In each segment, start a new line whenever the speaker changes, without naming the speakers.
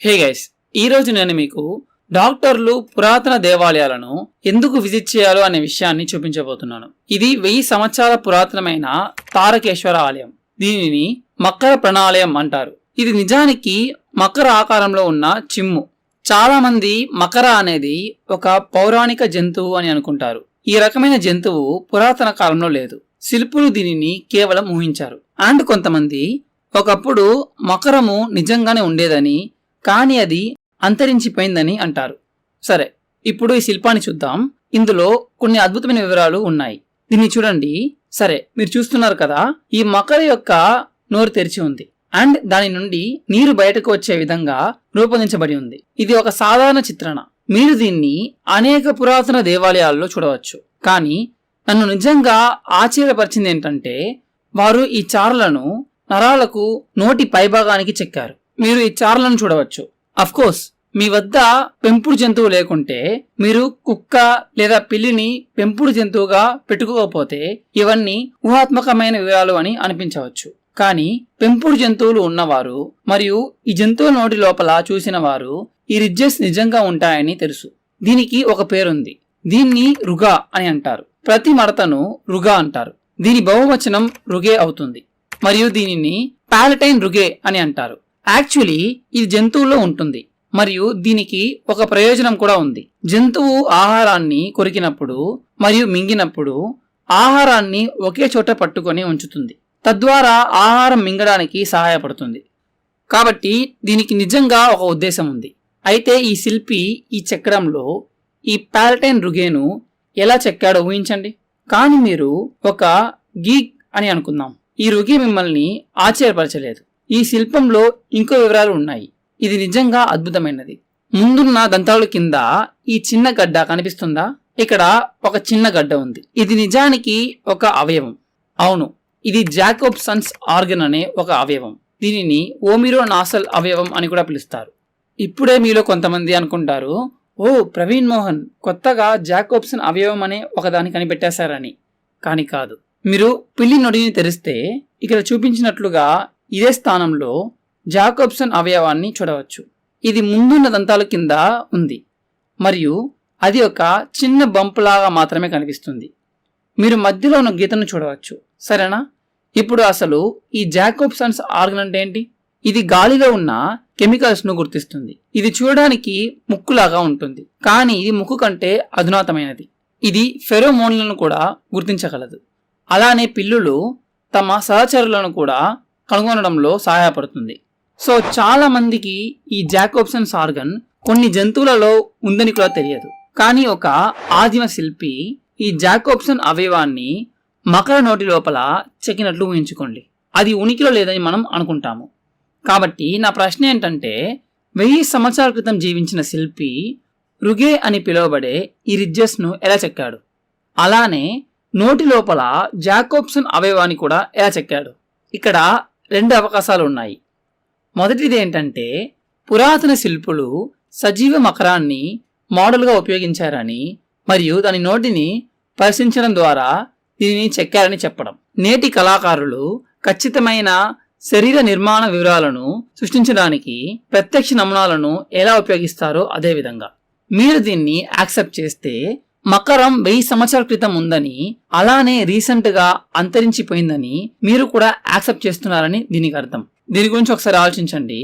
Hey guys ఈ రోజు నేను మీకు డాక్టర్లు పురాతన దేవాలయాలను ఎందుకు విజిట్ చేయాలో అనే విషయాన్ని చూపించబోతున్నాను. ఇది వెయ్యి సంవత్సరాల పురాతనమైన తారకేశ్వర ఆలయం. దీనిని మకర ప్రణాలయం అంటారు. ఇది నిజానికి మకర ఆకారంలో ఉన్న చిమ్ము. చాలా మంది మకర అనేది ఒక పౌరాణిక జంతువు అని అనుకుంటారు. ఈ రకమైన జంతువు పురాతన కాలంలో లేదు. శిల్పులు దీనిని కేవలం ఊహించారు. అండ్ కొంతమంది ఒకప్పుడు మకరము నిజంగానే ఉండేదని కానీ అది అంతరించిపోయిందని అంటారు. సరే ఇప్పుడు ఈ శిల్పాన్ని చూద్దాం. ఇందులో కొన్ని అద్భుతమైన వివరాలు ఉన్నాయి. దీన్ని చూడండి. సరే మీరు చూస్తున్నారు కదా ఈ మకర యొక్క నోరు తెరిచి ఉంది. అండ్ దాని నుండి నీరు బయటకు వచ్చే విధంగా రూపొందించబడి ఉంది. ఇది ఒక సాధారణ చిత్రణ. మీరు దీన్ని అనేక పురాతన దేవాలయాల్లో చూడవచ్చు. కానీ నన్ను నిజంగా ఆశ్చర్యపరిచింది ఏంటంటే వారు ఈ చారలను నరాలకు నోటి పైభాగానికి చెక్కారు. మీరు ఈ చార్లను చూడవచ్చు. అఫ్ కోర్స్ మీ వద్ద పెంపుడు జంతువు లేకుంటే మీరు కుక్క లేదా పిల్లిని పెంపుడు జంతువుగా పెట్టుకోకపోతే ఇవన్నీ ఊహాత్మకమైన వివరాలు అని అనిపించవచ్చు. కానీ పెంపుడు జంతువులు ఉన్నవారు మరియు ఈ జంతువుల నోటి లోపల చూసిన వారు ఈ రిడ్జెస్ నిజంగా ఉంటాయని తెలుసు. దీనికి ఒక పేరుంది. దీన్ని రుగా అని అంటారు. ప్రతి మడతను రుగా అంటారు. దీని బహువచనం రుగే అవుతుంది. మరియు దీనిని పాలటైన్ రుగే అని అంటారు. యాక్చువల్లీ ఇది జంతువుల్లో ఉంటుంది. మరియు దీనికి ఒక ప్రయోజనం కూడా ఉంది. జంతువు ఆహారాన్ని కొరికినప్పుడు మరియు మింగినప్పుడు ఆహారాన్ని ఒకే చోట పట్టుకొని ఉంచుతుంది. తద్వారా ఆహారం మింగడానికి సహాయపడుతుంది. కాబట్టి దీనికి నిజంగా ఒక ఉద్దేశం ఉంది. అయితే ఈ శిల్పి ఈ చక్రంలో ఈ ప్యాల్టైన్ రుగేను ఎలా చెక్కాడో ఊహించండి. కానీ మీరు ఒక గీక్ అని అనుకుందాం. ఈ రుగి మిమ్మల్ని ఆశ్చర్యపరచలేదు. ఈ శిల్పంలో ఇంకో వివరాలు ఉన్నాయి. ఇది నిజంగా అద్భుతమైనది. ముందున్న దంతాల కింద ఈ చిన్న గడ్డ కనిపిస్తుందా? ఇక్కడ ఒక చిన్న గడ్డ ఉంది. ఇది నిజానికి ఒక అవయవం. అవును ఇది జాకోబ్ సన్స్ ఆర్గన్ అనే ఒక అవయవం. దీనిని ఓమిరో నాసల్ అవయవం అని కూడా పిలుస్తారు. ఇప్పుడే మీలో కొంతమంది అనుకుంటారు ఓ ప్రవీణ్ మోహన్ కొత్తగా జాకోబ్సన్ అవయవం అనే ఒకదాన్ని కనిపెట్టేశారని. కానీ కాదు. మీరు పిల్లి నొడిని తెరిస్తే ఇక్కడ చూపించినట్లుగా ఇదే స్థానంలో జాకోబ్సన్ అవయవాన్ని చూడవచ్చు. ఇది ముందున్న దంతాల కింద ఉంది. మరియు అది ఒక చిన్న బంపులాగా మాత్రమే కనిపిస్తుంది. మీరు మధ్యలో ఉన్న గీతను చూడవచ్చు. సరేనా? ఇప్పుడు అసలు ఈ జాకోబ్సన్స్ ఆర్గన్ అంటే ఏంటి? ఇది గాలిలో ఉన్న కెమికల్స్ను గుర్తిస్తుంది. ఇది చూడడానికి ముక్కులాగా ఉంటుంది. కానీ ఇది ముక్కు కంటే అధునాతమైనది ఇది ఫెరోమోన్లను కూడా గుర్తించగలదు. అలానే పిల్లులు తమ సహచరులను కూడా కనుగొనడంలో సహాయపడుతుంది. సో చాలా మందికి ఈ జాకోబ్సన్స్ ఆర్గన్ కొన్ని జంతువులలో ఉందని కూడా తెలియదు. కానీ ఒక ఆదిమ శిల్పి ఈ జాకోబ్సన్ అవయవాన్ని మకర నోటి లోపల చెక్కినట్లు ఊహించుకోండి. అది ఉనికిలో లేదని మనం అనుకుంటాము. కాబట్టి నా ప్రశ్న ఏంటంటే వెయ్యి సంవత్సరాల క్రితం జీవించిన శిల్పి రుగే అని పిలువబడే ఈ రిడ్జెస్ను ఎలా చెక్కాడు? అలానే నోటి లోపల జాకోబ్సన్ అవయవాన్ని కూడా ఎలా చెక్కాడు? ఇక్కడ రెండు అవకాశాలు ఉన్నాయి మొదటిది ఏంటంటే పురాతన శిల్పులు సజీవ మకరాన్ని మోడల్గా ఉపయోగించారని మరియు దాని నోటిని పరిశీలించడం ద్వారా దీనిని చెక్కారని చెప్పడం. నేటి కళాకారులు ఖచ్చితమైన శరీర నిర్మాణ వివరాలను సృష్టించడానికి ప్రత్యక్ష నమూనాలను ఎలా ఉపయోగిస్తారో అదేవిధంగా మీరు దీన్ని యాక్సెప్ట్ చేస్తే మకరం వెయ్యి సంవత్సరాల క్రితం ఉందని అలానే రీసెంట్గా అంతరించిపోయిందని మీరు కూడా యాక్సెప్ట్ చేస్తున్నారని దీనికి అర్థం. దీని గురించి ఒకసారి ఆలోచించండి.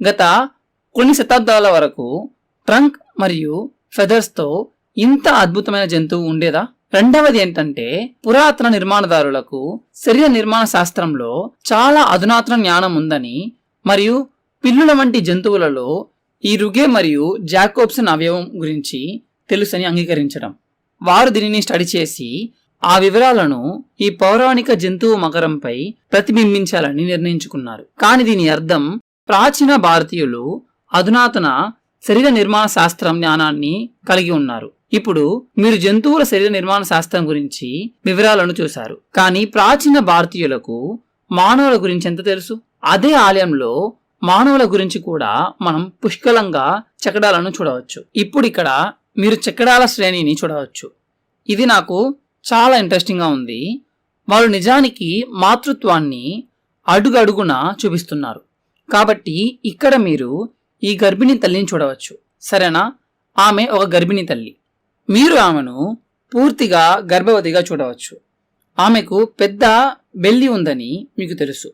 గత కొన్ని శతాబ్దాల వరకు ట్రంక్ మరియు ఫెదర్స్తో ఇంత అద్భుతమైన జంతువు ఉండేదా? రెండవది ఏంటంటే పురాతన నిర్మాణదారులకు శరీర నిర్మాణ శాస్త్రంలో చాలా అధునాతన జ్ఞానం ఉందని మరియు పిల్లుల వంటి జంతువులలో ఈ రుగే మరియు జాకోబ్సన్ అవయవం గురించి తెలుసని అంగీకరించడం. వారు దీనిని స్టడీ చేసి ఆ వివరాలను ఈ పౌరాణిక జంతువు మకరంపై ప్రతిబింబించాలని నిర్ణయించుకున్నారు. కానీ దీని అర్థం ప్రాచీన భారతీయులు అధునాతన శరీర నిర్మాణ శాస్త్రం జ్ఞానాన్ని కలిగి ఉన్నారు. ఇప్పుడు మీరు జంతువుల శరీర నిర్మాణ శాస్త్రం గురించి వివరాలను చూశారు. కానీ ప్రాచీన భారతీయులకు మానవుల గురించి ఎంత తెలుసు? అదే ఆలయంలో మానవుల గురించి కూడా మనం పుష్కలంగా చకడాలను చూడవచ్చు. ఇప్పుడు ఇక్కడ మీరు చెక్కడాల శ్రేణిని చూడవచ్చు. ఇది నాకు చాలా ఇంట్రెస్టింగ్గా ఉంది. వాళ్ళు నిజానికి మాతృత్వాన్ని అడుగడుగున చూపిస్తున్నారు. కాబట్టి ఇక్కడ మీరు ఈ గర్భిణీ తల్లిని చూడవచ్చు. సరేనా? ఆమె ఒక గర్భిణీ తల్లి. మీరు ఆమెను పూర్తిగా గర్భవతిగా చూడవచ్చు. ఆమెకు పెద్ద బెల్లి ఉందని మీకు తెలుసు.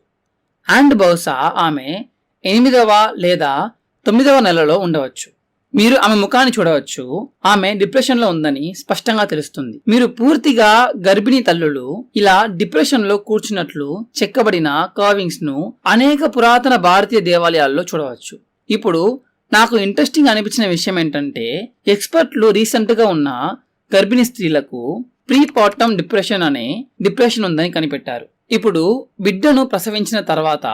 అండ్ బహుశా ఆమె ఎనిమిదవ లేదా తొమ్మిదవ నెలలో ఉండవచ్చు. మీరు ఆమె ముఖాన్ని చూడవచ్చు. ఆమె డిప్రెషన్లో ఉందని స్పష్టంగా తెలుస్తుంది. మీరు పూర్తిగా గర్భిణీ తల్లులు ఇలా డిప్రెషన్లో కూర్చున్నట్లు చెక్కబడిన కర్వింగ్స్ను అనేక పురాతన భారతీయ దేవాలయాల్లో చూడవచ్చు. ఇప్పుడు నాకు ఇంట్రెస్టింగ్ అనిపించిన విషయం ఏంటంటే ఎక్స్పర్ట్లు రీసెంట్గా ఉన్న గర్భిణీ స్త్రీలకు ప్రీ పాటం డిప్రెషన్ అనే డిప్రెషన్ ఉందని కనిపెట్టారు. ఇప్పుడు బిడ్డను ప్రసవించిన తర్వాత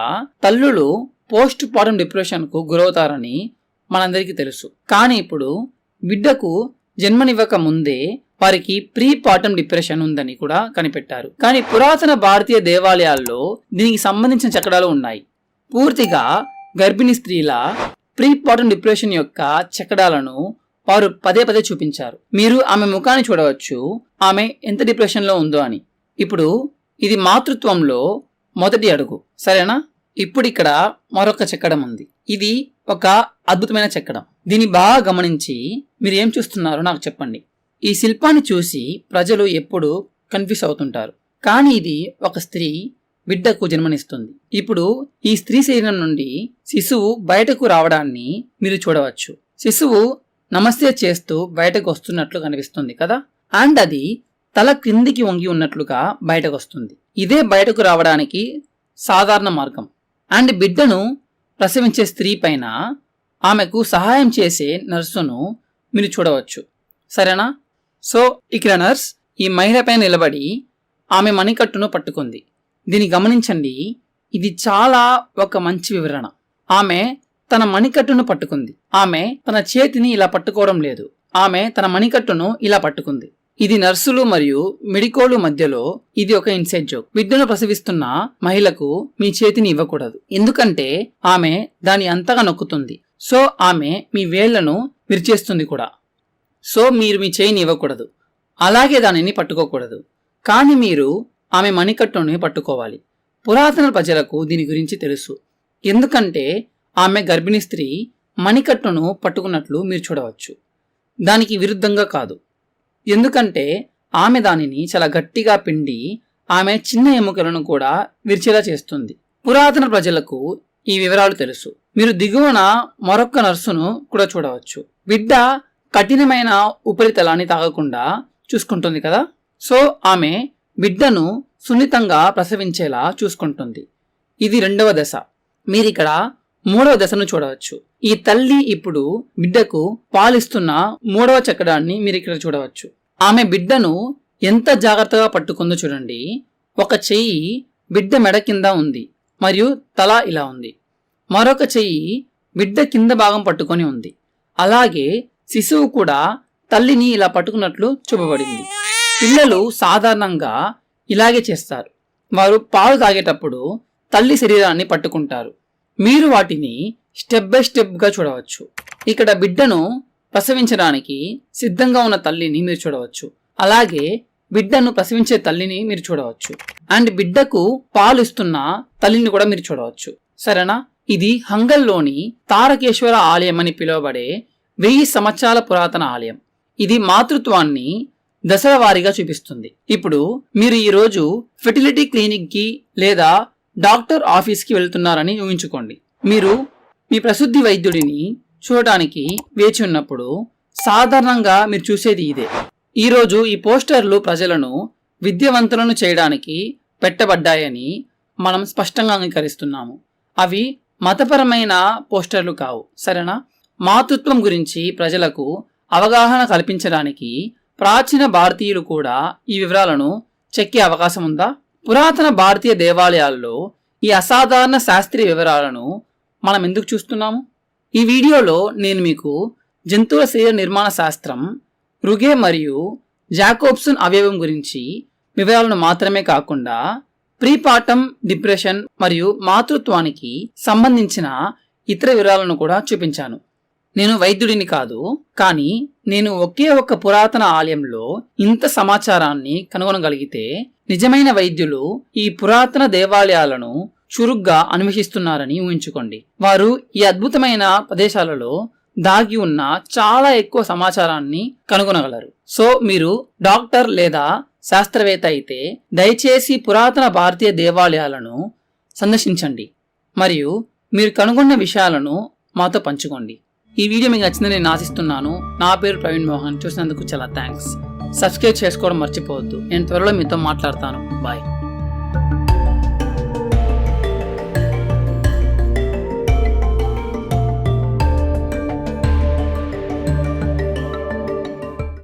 తల్లులు పోస్ట్ పార్టమ్ డిప్రెషన్కు గురవుతారని మనందరికీ తెలుసు. కానీ ఇప్పుడు బిడ్డకు జన్మనివ్వక ముందే వారికి ప్రీ పార్టమ్ డిప్రెషన్ ఉందని కూడా కనిపెట్టారు. కానీ పురాతన భారతీయ దేవాలయాల్లో దీనికి సంబంధించిన చక్రాలు ఉన్నాయి. పూర్తిగా గర్భిణీ స్త్రీల ప్రీ పార్టమ్ డిప్రెషన్ యొక్క చక్రాలను వారు పదే పదే చూపించారు. మీరు ఆమె ముఖాన్ని చూడవచ్చు. ఆమె ఎంత డిప్రెషన్లో ఉందో అని. ఇప్పుడు ఇది మాతృత్వంలో మొదటి అడుగు. సరేనా? ఇప్పుడు ఇక్కడ మరొక చెక్కడం ఉంది. ఇది ఒక అద్భుతమైన చెక్కడం. దీన్ని బాగా గమనించి మీరు ఏం చూస్తున్నారో నాకు చెప్పండి. ఈ శిల్పాన్ని చూసి ప్రజలు ఎప్పుడు కన్ఫ్యూజ్ అవుతుంటారు. కానీ ఇది ఒక స్త్రీ బిడ్డకు జన్మనిస్తుంది. ఇప్పుడు ఈ స్త్రీ శరీరం నుండి శిశువు బయటకు రావడాన్ని మీరు చూడవచ్చు. శిశువు నమస్తే చేస్తూ బయటకు వస్తున్నట్లు కనిపిస్తుంది కదా? అండ్ అది తల క్రిందికి వంగి ఉన్నట్లుగా బయటకు వస్తుంది. ఇదే బయటకు రావడానికి సాధారణ మార్గం. అండ్ బిడ్డను ప్రసవించే స్త్రీ పైన ఆమెకు సహాయం చేసే నర్సును మీరు చూడవచ్చు. సరేనా? సో ఇక్కడ నర్స్ ఈ మహిళపై నిలబడి ఆమె మణికట్టును పట్టుకుంది. దీన్ని గమనించండి. ఇది చాలా ఒక మంచి వివరణ. ఆమె తన మణికట్టును పట్టుకుంది. ఆమె తన చేతిని ఇలా పట్టుకోవడం లేదు. ఆమె తన మణికట్టును ఇలా పట్టుకుంది. ఇది నర్సులు మరియు మెడికోలు మధ్యలో ఇది ఒక ఇన్సైడ్ జోక్ బిడ్డను ప్రసవిస్తున్న మహిళకు మీ చేతిని ఇవ్వకూడదు. ఎందుకంటే ఆమె దాని అంతగా నొక్కుతుంది. సో ఆమె మీ వేళ్ళను విరిచేస్తుంది కూడా. సో మీరు మీ చేయిని ఇవ్వకూడదు. అలాగే దానిని పట్టుకోకూడదు. కానీ మీరు ఆమె మణికట్టుని పట్టుకోవాలి. పురాతన ప్రజలకు దీని గురించి తెలుసు. ఎందుకంటే ఆమె గర్భిణీ స్త్రీ మణికట్టును పట్టుకున్నట్లు మీరు చూడవచ్చు. దానికి విరుద్ధంగా కాదు. ఎందుకంటే ఆమె దానిని చాలా గట్టిగా పిండి ఆమె చిన్న ఎముకలను కూడా విరిచేలా చేస్తుంది. పురాతన ప్రజలకు ఈ వివరాలు తెలుసు. మీరు దిగువన మరొక నర్సును కూడా చూడవచ్చు. బిడ్డ కఠినమైన ఉపరితలాన్ని తాగకుండా చూసుకుంటుంది కదా? సో ఆమె బిడ్డను సున్నితంగా ప్రసవించేలా చూసుకుంటుంది. ఇది రెండవ దశ. మీరిక్కడ మూడవ దశను చూడవచ్చు. ఈ తల్లి ఇప్పుడు బిడ్డకు పాలిస్తున్న మూడవ చక్రాన్ని మీరు ఇక్కడ చూడవచ్చు. ఆమె బిడ్డను ఎంత జాగ్రత్తగా పట్టుకుందో చూడండి. ఒక చెయ్యి బిడ్డ మెడ కింద ఉంది మరియు తల ఇలా ఉంది. మరొక చెయ్యి బిడ్డ కింద భాగం పట్టుకొని ఉంది. అలాగే శిశువు కూడా తల్లిని ఇలా పట్టుకున్నట్లు చూపబడింది. పిల్లలు సాధారణంగా ఇలాగే చేస్తారు. వారు పాలు తాగేటప్పుడు తల్లి శరీరాన్ని పట్టుకుంటారు. మీరు వాటిని స్టెప్ బై స్టెప్గా చూడవచ్చు. ఇక్కడ బిడ్డను ప్రసవించడానికి సిద్ధంగా ఉన్న తల్లిని మీరు చూడవచ్చు. అలాగే బిడ్డను ప్రసవించే తల్లిని మీరు చూడవచ్చు. అండ్ బిడ్డకు పాలు ఇస్తున్న తల్లిని కూడా మీరు చూడవచ్చు. సరేనా? ఇది హంగల్లోని తారకేశ్వర ఆలయం అని పిలువబడే వెయ్యి సంవత్సరాల పురాతన ఆలయం. ఇది మాతృత్వాన్ని దశల వారీగా చూపిస్తుంది. ఇప్పుడు మీరు ఈ రోజు ఫెర్టిలిటీ క్లినిక్కి లేదా డాక్టర్ ఆఫీస్కి వెళ్తున్నారని ఊహించుకోండి. మీరు మీ ప్రసిద్ధి వైద్యుడిని చూడటానికి వేచి ఉన్నప్పుడు సాధారణంగా మీరు చూసేది ఇదే. ఈరోజు ఈ పోస్టర్లు ప్రజలను విద్యావంతులను చేయడానికి పెట్టబడ్డాయని మనం స్పష్టంగా అంగీకరిస్తున్నాము. అవి మతపరమైన పోస్టర్లు కావు సరేనా? మాతృత్వం గురించి ప్రజలకు అవగాహన కల్పించడానికి ప్రాచీన భారతీయులు కూడా ఈ వివరాలను చెక్కే అవకాశం ఉందా? పురాతన భారతీయ దేవాలయాల్లో ఈ అసాధారణ శాస్త్రీయ వివరాలను మనం ఎందుకు చూస్తున్నాము? ఈ వీడియోలో నేను మీకు జంతువుల శరీర నిర్మాణ శాస్త్రం రుగే మరియు జాకోబ్సన్ అవయవం గురించి వివరాలను మాత్రమే కాకుండా ప్రీపాటం డిప్రెషన్ మరియు మాతృత్వానికి సంబంధించిన ఇతర వివరాలను కూడా చూపించాను. నేను వైద్యుడిని కాదు కానీ నేను ఒకే ఒక్క పురాతన ఆలయంలో ఇంత సమాచారాన్ని కనుగొనగలిగితే నిజమైన వైద్యులు ఈ పురాతన దేవాలయాలను చురుగ్గా అన్వేషిస్తున్నారని ఊహించుకోండి. వారు ఈ అద్భుతమైన ప్రదేశాలలో దాగి ఉన్న చాలా ఎక్కువ సమాచారాన్ని కనుగొనగలరు. సో మీరు డాక్టర్ లేదా శాస్త్రవేత్త అయితే దయచేసి పురాతన భారతీయ దేవాలయాలను సందర్శించండి. మరియు మీరు కనుగొన్న విషయాలను మాతో పంచుకోండి. ఈ వీడియో మీకు నచ్చిందని నేను ఆశిస్తున్నాను. నా పేరు ప్రవీణ్ మోహన్. చూసినందుకు చాలా థ్యాంక్స్. సబ్స్క్రైబ్ చేసుకోవడం మర్చిపోవద్దు. నేను త్వరలో మీతో మాట్లాడతాను. బాయ్.